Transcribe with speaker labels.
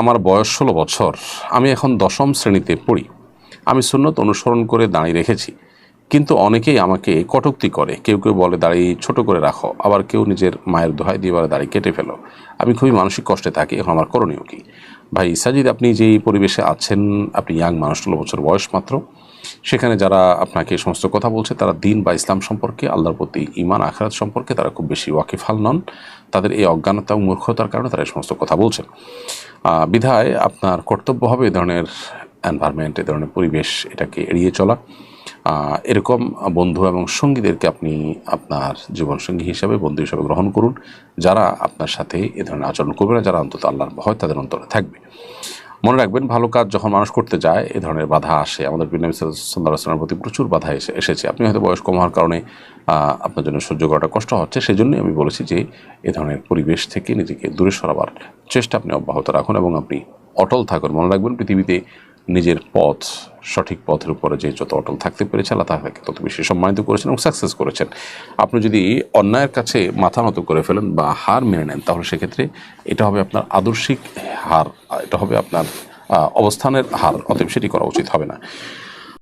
Speaker 1: আমার বয়স ষোলো বছর। আমি এখন দশম শ্রেণীতে পড়ি। আমি সুন্নত অনুসরণ করে দাঁড়িয়ে রেখেছি। কিন্তু অনেকেই আমাকে কটুক্তি করে। কেউ কেউ বলে দাড়ি ছোট করে রাখো। আবার কেউ নিজের মায়ের দোহাই দিয়ে বলে দাড়ি কেটে ফেলো। আমি খুবই মানসিক কষ্টে থাকি। এখন আমার করণীয় কী? ভাই সাজিদ, আপনি যেই পরিবেশে আছেন, আপনি ইয়াং মানুষ, ষোলো বছর বয়স মাত্র। সেখানে যারা আপনাকে এই সমস্ত কথা বলছে তারা দিন বা ইসলাম সম্পর্কে আল্লাহর প্রতি ইমান আখরাত সম্পর্কে তারা খুব বেশি ওয়াকিফাল নন। তাদের এই অজ্ঞানতা ও মূর্খতার কারণে তারা এই সমস্ত কথা বলছেন আহ, বিধায় আপনার কর্তব্য হবে এ ধরনের এনভায়রনমেন্ট এ ধরনের পরিবেশ এটাকে এড়িয়ে চলা। এরকম বন্ধু এবং সঙ্গীদেরকে আপনি আপনার জীবনসঙ্গী হিসাবে বন্ধু হিসাবে গ্রহণ করুন। যারা আপনার সাথে এ ধরনের আচরণ করবে না যারা অন্তত আল্লাহর ভয় তাদের অন্তরে থাকবে। মনে রাখবেন, ভালো কাজ যখন মানুষ করতে যায়, এ ধরনের বাধা আসে। আমাদের সাল্লাহ প্রতি প্রচুর বাধা এসে, এসেছে। আপনি হয়তো বয়স কম হওয়ার কারণে আপনার জন্য সহ্য করাটা কষ্ট হচ্ছে। সেই জন্যই আমি বলেছি যে, এ ধরনের পরিবেশ থেকে নিজেকে দূরে সরাবার চেষ্টা আপনি অব্যাহত রাখুন এবং আপনি অটল থাকুন। মনে রাখবেন, পৃথিবীতে নিজের পথ, সঠিক পথের উপরে যে যত অটল থাকতে পেরেছে, আল্লাহ তাকে তত বেশি সম্মানিত করেছেন এবং সাকসেস করেছেন। আপনি যদি অন্যায়ের কাছে মাথা নত করে ফেলেন বা হার মেনে নেন, তাহলে সেক্ষেত্রে এটা হবে আপনার আদর্শিক হার, এটা হবে আপনার অবস্থানের হার, অতএব সেটি করা উচিত হবে না।